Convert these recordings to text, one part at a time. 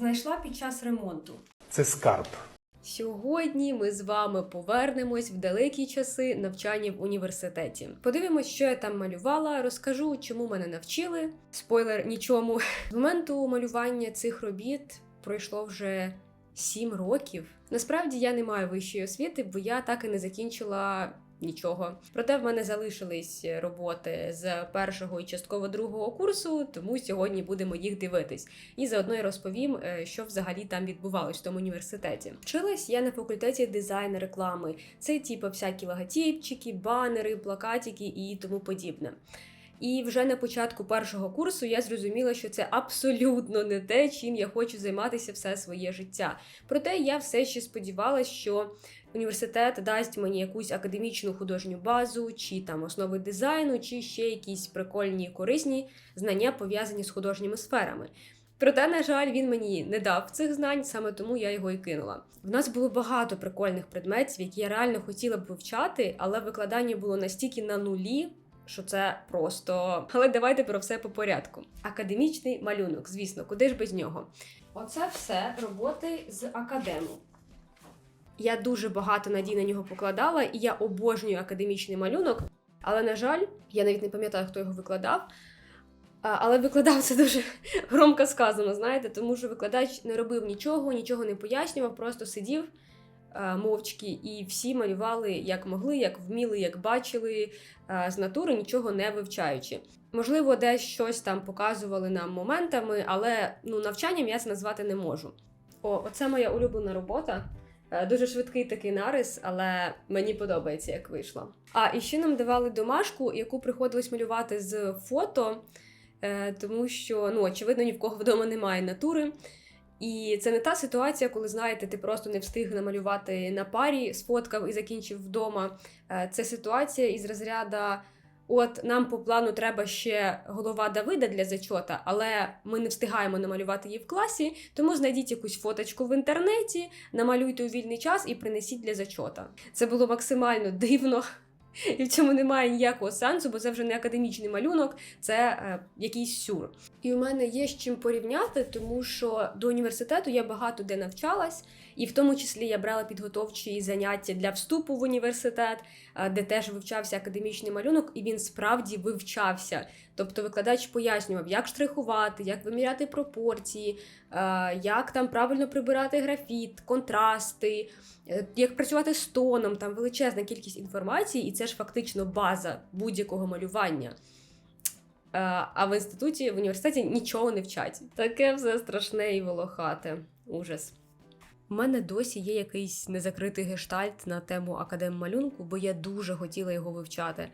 знайшла під час ремонту. Це скарб. Сьогодні ми з вами повернемось в далекі часи навчання в університеті. Подивимось, що я там малювала, розкажу, чому мене навчили. Спойлер нічому. З моменту малювання цих робіт пройшло вже сім років. Насправді я не маю вищої освіти, бо я так і не закінчила. Нічого, проте в мене залишились роботи з першого і частково другого курсу, тому сьогодні будемо їх дивитись. І заодно я розповім, е, що взагалі там відбувалось в тому університеті. Вчилась я на факультеті дизайну реклами. Це типу всякі логотипчики, банери, плакатики і тому подібне. І вже на початку першого курсу я зрозуміла, що це абсолютно не те, чим я хочу займатися все своє життя. Проте я все ще сподівалася, що університет дасть мені якусь академічну художню базу, чи там основи дизайну, чи ще якісь прикольні корисні знання пов'язані з художніми сферами. Проте, на жаль, він мені не дав цих знань, саме тому я його і кинула. В нас було багато прикольних предметів, які я реально хотіла б вивчати, але викладання було настільки на нулі, що це просто. Але давайте про все по порядку. Академічний малюнок, звісно, куди ж без нього. Оце все роботи з академу. Я дуже багато надій на нього покладала, і я обожнюю академічний малюнок. Але, на жаль, я навіть не пам'ятаю, хто його викладав. Але викладав це дуже громко сказано, знаєте, тому що викладач не робив нічого, нічого не пояснював, просто сидів мовчки, і всі малювали як могли, як вміли, як бачили з натури, нічого не вивчаючи. Можливо, десь щось там показували нам моментами, але ну, навчанням я це назвати не можу. О, оце моя улюблена робота. Е, Дуже швидкий такий нарис, але мені подобається, як вийшло. А і ще нам давали домашку, яку приходилось малювати з фото, е, тому що ну, очевидно, ні в кого вдома немає натури. І це не та ситуація, коли знаєте, ти просто не встиг намалювати на парі, сфоткав і закінчив вдома. Е, Це ситуація із розряду. От нам по плану треба ще голова Давида для зачота, але ми не встигаємо намалювати її в класі, тому знайдіть якусь фоточку в інтернеті, намалюйте у вільний час і принесіть для зачота. Це було максимально дивно. І в цьому немає ніякого сенсу, бо це вже не академічний малюнок, це е, якийсь сюр. І у мене є з чим порівняти, тому що до університету я багато де навчалась, і в тому числі я брала підготовчі заняття для вступу в університет, е, де теж вивчався академічний малюнок, і він справді вивчався. Тобто викладач пояснював, як штрихувати, як виміряти пропорції, як там правильно прибирати графіт, контрасти, е, як працювати з тоном, там величезна кількість інформації, і це ж фактично база будь-якого малювання. Е, А в інституті, в університеті нічого не вчать. Таке все страшне і волохате. Ужас. У мене досі є якийсь незакритий гештальт на тему академмалюнку, бо я дуже хотіла його вивчати.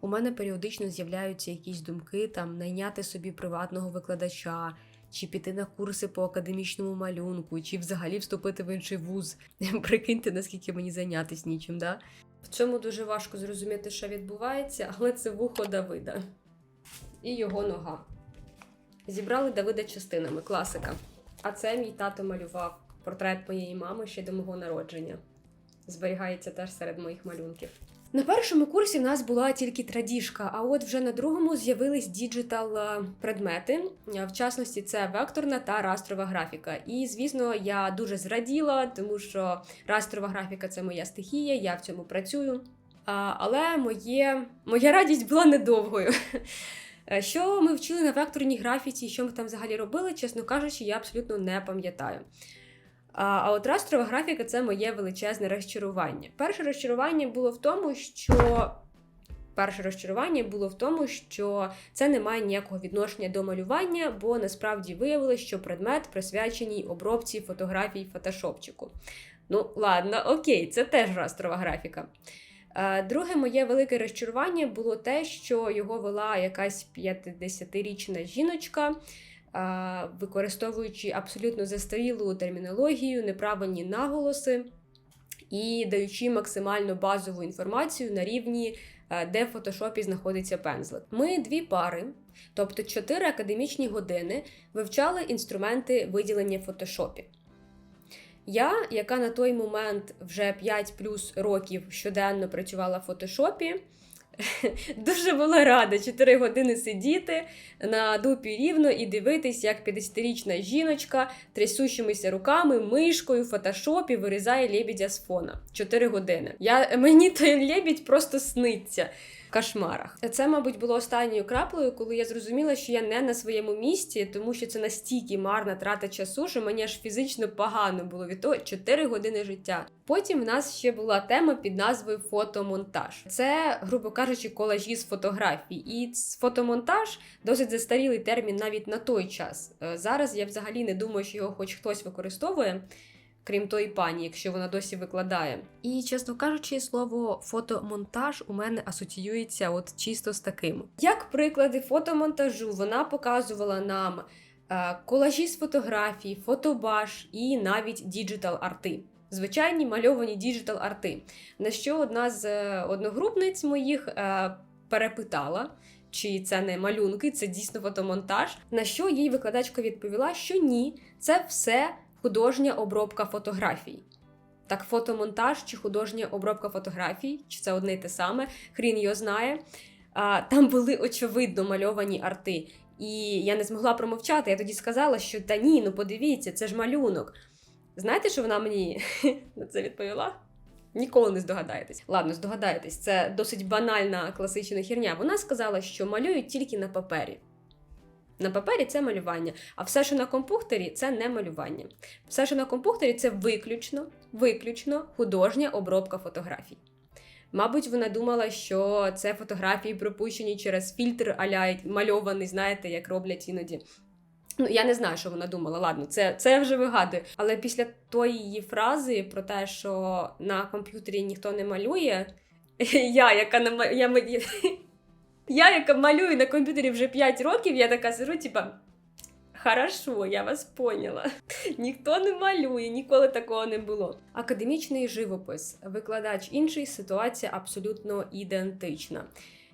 У мене періодично з'являються якісь думки там найняти собі приватного викладача, чи піти на курси по академічному малюнку, чи взагалі вступити в інший вуз. Прикиньте, наскільки мені зайнятися нічим, да? В цьому дуже важко зрозуміти, що відбувається, але це вухо Давида і його нога. Зібрали Давида частинами, класика. А це мій тато малював портрет моєї мами ще до мого народження. Зберігається теж серед моїх малюнків. На першому курсі в нас була тільки традіжка, а от вже на другому з'явились діджитал е, предмети. Е, В частності, це векторна та растрова графіка. І, звісно, я дуже зраділа, тому що растрова графіка це моя стихія, я в цьому працюю. Але моє, моя радість була недовгою. Е, Що ми вчили на векторній графіці, що ми там взагалі робили, чесно кажучи, я абсолютно не пам'ятаю. А от растрова графіка це моє величезне розчарування. Перше розчарування було в тому, що. Перше розчарування було в тому, що це не має ніякого відношення до малювання, бо насправді виявилось, що предмет присвячений обробці фотографій фотошопчику. Ну, ладно, окей, це теж растрова графіка. Друге моє велике розчарування було те, що його вела якась 50-річна жіночка, використовуючи абсолютно застарілу термінологію, неправильні наголоси і даючи максимально базову інформацію на рівні, е, де в фотошопі знаходиться пензлик. Ми дві пари, тобто чотири академічні години, вивчали інструменти виділення в фотошопі. Я, яка на той момент вже 5 плюс років щоденно працювала в фотошопі, Дуже була рада 4 години сидіти на дупі рівно і дивитись, як 50-річна жіночка трясущимися руками, мишкою в фотошопі вирізає лебідя з фона. 4 години. Я, мені той лебідь просто сниться. Кошмарах. Це, мабуть, було останньою краплею, коли я зрозуміла, що я не на своєму місці, тому що це настільки марна трата часу, що мені аж фізично погано було від того 4 години життя. Потім в нас ще була тема під назвою фотомонтаж. Це, грубо кажучи, колажі з фотографій. І фотомонтаж досить застарілий термін навіть на той час. Е, Зараз я взагалі не думаю, що його хоч хтось використовує. Крім тої пані, якщо вона досі викладає. І чесно кажучи, слово фотомонтаж у мене асоціюється от чисто з таким. Як приклади фотомонтажу, вона показувала нам е, колажі з фотографій, фотобаш і навіть діджитал-арти. Звичайні мальовані діджитал-арти. На що одна з е, одногрупниць моїх е, перепитала, чи це не малюнки, це дійсно фотомонтаж. На що їй викладачка відповіла, що ні, це все художня обробка фотографій. Так, фотомонтаж чи художня обробка фотографій, чи це одне й те саме, хрін його знає. А, там були очевидно мальовані арти. І я не змогла промовчати. Я тоді сказала, що та ні, ну подивіться, це ж малюнок. Знаєте, що вона мені на це відповіла? Ніколи не здогадаєтесь. Ладно, здогадаєтесь, це досить банальна класична херня. Вона сказала, що малюють тільки на папері. На папері це малювання, а все, що на компухтері, це не малювання. Все, що на компухтері, це виключно, виключно художня обробка фотографій. Мабуть, вона думала, що це фотографії пропущені через фільтр аля мальований, знаєте, як роблять іноді. Ну, я не знаю, що вона думала. Ладно, це, це я вже вигадую. Але після тої її фрази про те, що на комп'ютері ніхто не малює, я, яка ма- я, ма- я, яка малюю на комп'ютері вже 5 років, я така сижу, типа. Хорошо, я вас поняла. Ніхто не малює, ніколи такого не було. Академічний живопис, викладач інший, ситуація абсолютно ідентична.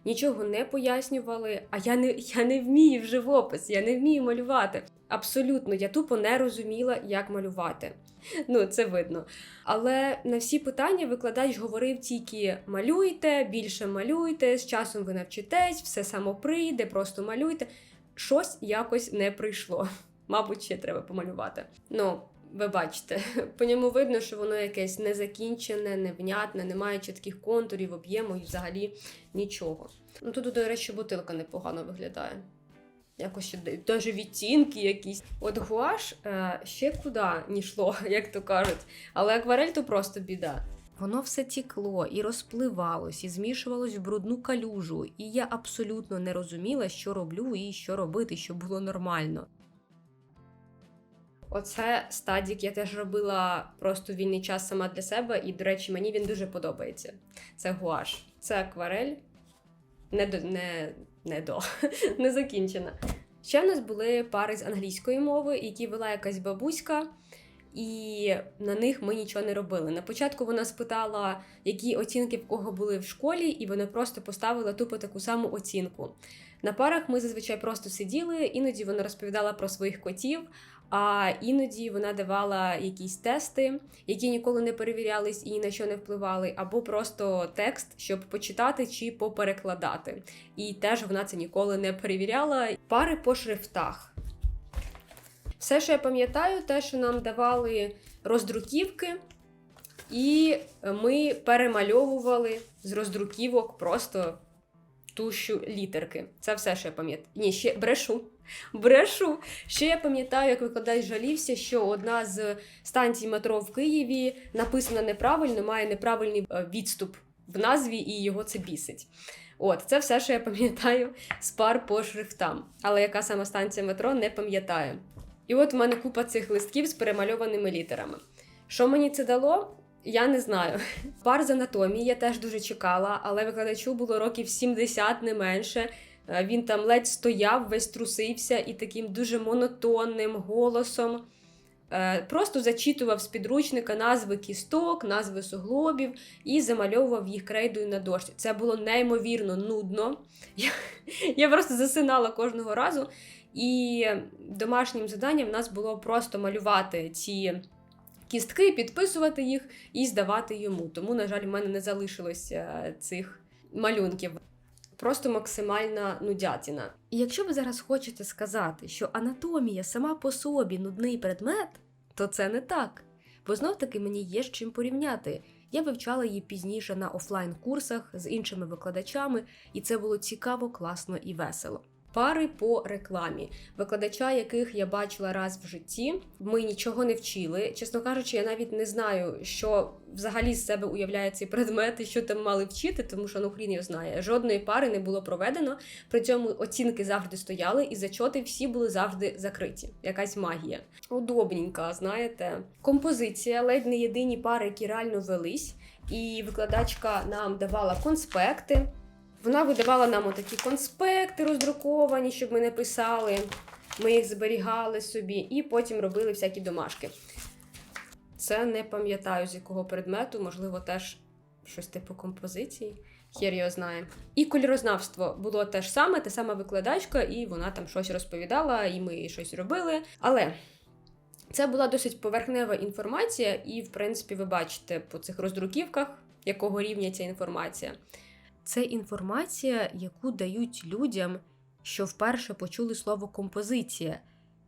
Нічого не пояснювали, а я не, я не вмію в живопис, я не вмію малювати. Абсолютно, я тупо не розуміла, як малювати. Ну, це видно. Але на всі питання викладач говорив тільки малюйте, більше малюйте, з часом ви навчитесь, все само прийде, просто малюйте. Щось якось не прийшло. Мабуть, ще треба помалювати. Ну, ви бачите, по ньому видно, що воно якесь незакінчене, невнятне, немає чітких контурів, об'єму і взагалі нічого. Ну тут, до речі, бутилка непогано виглядає. Якось ще теж відтінки якісь. От гуаш е, ще куди не йшло, як то кажуть. Але акварель то просто біда. Воно все тікло і розпливалось, і змішувалось в брудну калюжу, і я абсолютно не розуміла, що роблю і що робити, щоб було нормально. Оце стадік я теж робила просто вільний час сама для себе, і, до речі, мені він дуже подобається. Це гуаш. Це акварель. Не не, не до не закінчена. Ще в нас були пари з англійської мови, які вела якась бабуська, і на них ми нічого не робили. На початку вона спитала, які оцінки в кого були в школі, і вона просто поставила тупо таку саму оцінку. На парах ми зазвичай просто сиділи, іноді вона розповідала про своїх котів, а іноді вона давала якісь тести, які ніколи не перевірялись і на що не впливали, або просто текст, щоб почитати чи поперекладати. І теж вона це ніколи не перевіряла. Пари по шрифтах. Все, що я пам'ятаю, те, що нам давали роздруківки, і ми перемальовували з роздруківок просто тущу літерки. Це все, що я пам'ятаю. Ні, ще брешу. Брешу. Ще я пам'ятаю, як викладач жалівся, що одна з станцій метро в Києві написана неправильно, має неправильний е, відступ в назві, і його це бісить. От, це все, що я пам'ятаю з пар по шрифтам. Але яка саме станція метро, не пам'ятаю. І от у мене купа цих листків з перемальованими літерами. Що мені це дало? Я не знаю. Пар з анатомії я теж дуже чекала, але викладачу було років 70 не менше. Е, Він там ледь стояв, весь трусився і таким дуже монотонним голосом. е, Просто зачитував з підручника назви кісток, назви суглобів і замальовував їх крейдою на дошці. Це було неймовірно нудно. Я, я просто засинала кожного разу. І домашнім завданням в нас було просто малювати ці кістки, підписувати їх і здавати йому. Тому, на жаль, в мене не залишилось е, цих малюнків. Просто максимальна нудятіна. І якщо ви зараз хочете сказати, що анатомія сама по собі нудний предмет, то це не так. Бо знов таки мені є з чим порівняти. Я вивчала її пізніше на офлайн-курсах з іншими викладачами, і це було цікаво, класно і весело. Пари по рекламі, викладача, яких я бачила раз в житті, ми нічого не вчили. Чесно кажучи, я навіть не знаю, що взагалі з себе уявляє цей предмет і що там мали вчити, тому що ну хрін його знає. Жодної пари не було проведено. При цьому оцінки завжди стояли, і зачоти всі були завжди закриті. Якась магія. Удобненька, знаєте. Композиція, ледь не єдині пари, які реально велись. І викладачка нам давала конспекти. Вона видавала нам отакі конспекти роздруковані, щоб ми не писали. Ми їх зберігали собі і потім робили всякі домашки. Це не пам'ятаю з якого предмету, можливо, теж щось типу композиції. Хер його знає. І кольорознавство було те ж саме, та сама викладачка, і вона там щось розповідала, і ми щось робили. Але це була досить поверхнева інформація, і, в принципі, ви бачите по цих роздруківках, якого рівня ця інформація. Це інформація, яку дають людям, що вперше почули слово композиція.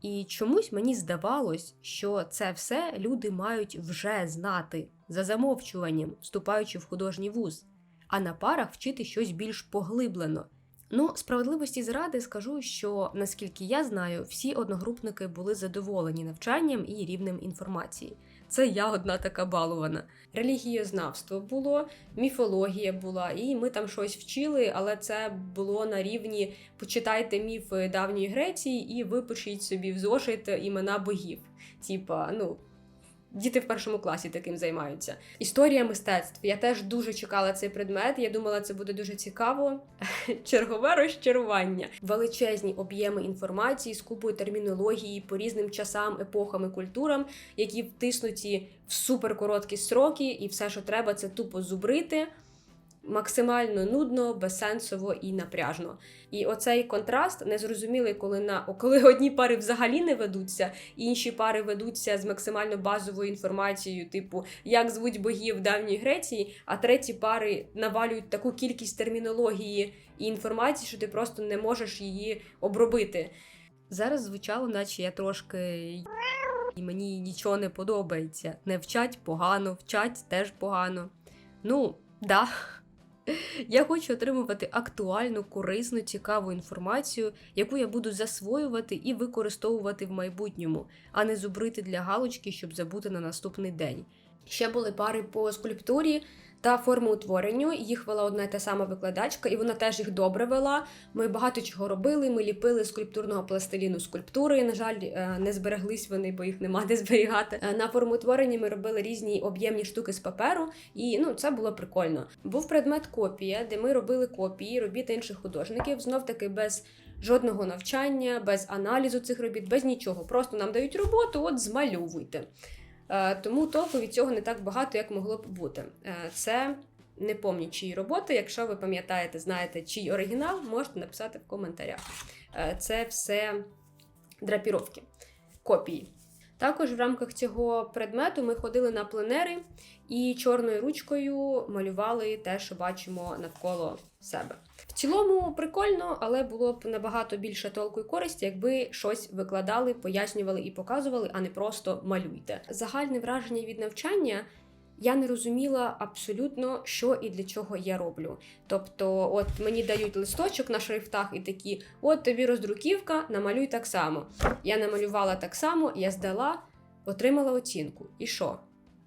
І чомусь мені здавалось, що це все люди мають вже знати за замовчуванням, вступаючи в художній вуз, а на парах вчити щось більш поглиблено. Ну, справедливості зради скажу, що наскільки я знаю, всі одногрупники були задоволені навчанням і рівнем інформації. Це я одна така балована. Релігієзнавство було, міфологія була, і ми там щось вчили, але це було на рівні почитайте міфи давньої Греції і випишіть собі в зошит імена богів. Типа, ну. Діти в першому класі таким займаються. Історія мистецтв. Я теж дуже чекала цей предмет. Я думала, це буде дуже цікаво. Чергове розчарування, величезні об'єми інформації з купою термінології по різним часам, епохам і культурам, які втиснуті в суперкороткі сроки, і все, що треба, це тупо зубрити. Максимально нудно, безсенсово і напряжно. І оцей контраст незрозумілий, коли на коли одні пари взагалі не ведуться, інші пари ведуться з максимально базовою інформацією, типу як звуть богів давньої Греції, а треті пари навалюють таку кількість термінології і інформації, що ти просто не можеш її обробити. Зараз звучало, наче я трошки і мені нічого не подобається. Не вчать погано, вчать теж погано. Ну, да. Я хочу отримувати актуальну, корисну, цікаву інформацію, яку я буду засвоювати і використовувати в майбутньому, а не зубрити для галочки, щоб забути на наступний день. Ще були пари по скульптурі та формоутворенню. Їх вела одна і та сама викладачка, і вона теж їх добре вела. Ми багато чого робили. Ми ліпили скульптурного пластиліну скульптури. На жаль, е, не збереглись вони, бо їх нема де зберігати. Е, На формоутворенні ми робили різні об'ємні штуки з паперу, і ну це було прикольно. Був предмет копія, де ми робили копії робіт інших художників, знов таки без. Жодного навчання, без аналізу цих робіт, без нічого. Просто нам дають роботу, от змальовуйте. Е, Тому толку від цього не так багато, як могло б бути. Е, Це не помню чиї роботи. Якщо ви пам'ятаєте, знаєте, чий оригінал, можете написати в коментарях. Е, Це все драпіровки, копії. Також в рамках цього предмету ми ходили на пленери і чорною ручкою малювали те, що бачимо навколо себе. В цілому прикольно, але було б набагато більше толку і користі, якби щось викладали, пояснювали і показували, а не просто малюйте. Загальне враження від навчання. Я не розуміла абсолютно, що і для чого я роблю. Тобто, от мені дають листочок на шрифтах і такі: от тобі роздруківка, намалюй так само. Я намалювала так само, я здала, отримала оцінку. І що?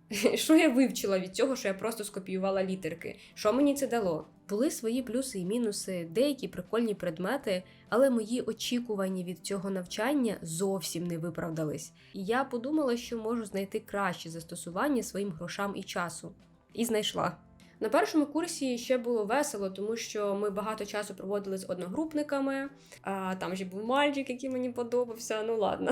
Що я вивчила від цього, що я просто скопіювала літерки? Що мені це дало? Були свої плюси і мінуси, деякі прикольні предмети, але мої очікування від цього навчання зовсім не виправдались. І я подумала, що можу знайти краще застосування своїм грошам і часу. І знайшла. На першому курсі ще було весело, тому що ми багато часу проводили з одногрупниками. А, там же був мальчик, який мені подобався. Ну ладно.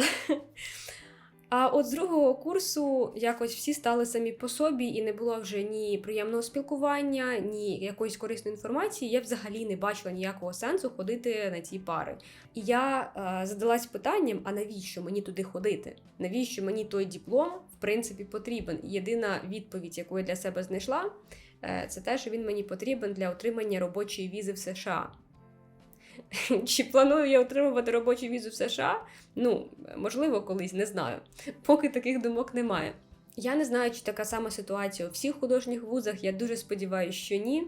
А от з другого курсу якось всі стали самі по собі, і не було вже ні приємного спілкування, ні якоїсь корисної інформації. Я взагалі не бачила ніякого сенсу ходити на ці пари. І я е, задалась питанням: а навіщо мені туди ходити? Навіщо мені той диплом в принципі потрібен? Єдина відповідь, яку я для себе знайшла, е, це те, що він мені потрібен для отримання робочої візи в США. Чи планую я отримувати робочу візу в США? Ну, можливо, колись не знаю. Поки таких думок немає. Я не знаю, чи така сама ситуація у всіх художніх вузах. Я дуже сподіваюся, що ні.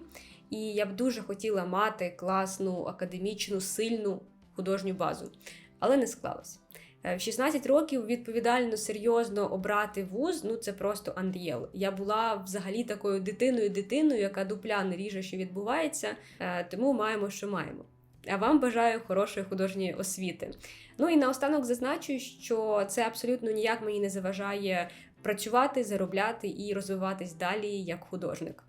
І я б дуже хотіла мати класну, академічну, сильну художню базу, але не склалось. Е, В 16 років відповідально серйозно обрати вуз, ну це просто unreal. Я була взагалі такою дитиною-дитиною, яка дупля не ріже, що відбувається, е, тому маємо, що маємо. А вам бажаю хорошої художньої освіти. Ну і наостанок зазначу, що це абсолютно ніяк мені не заважає працювати, заробляти і розвиватись далі як художник.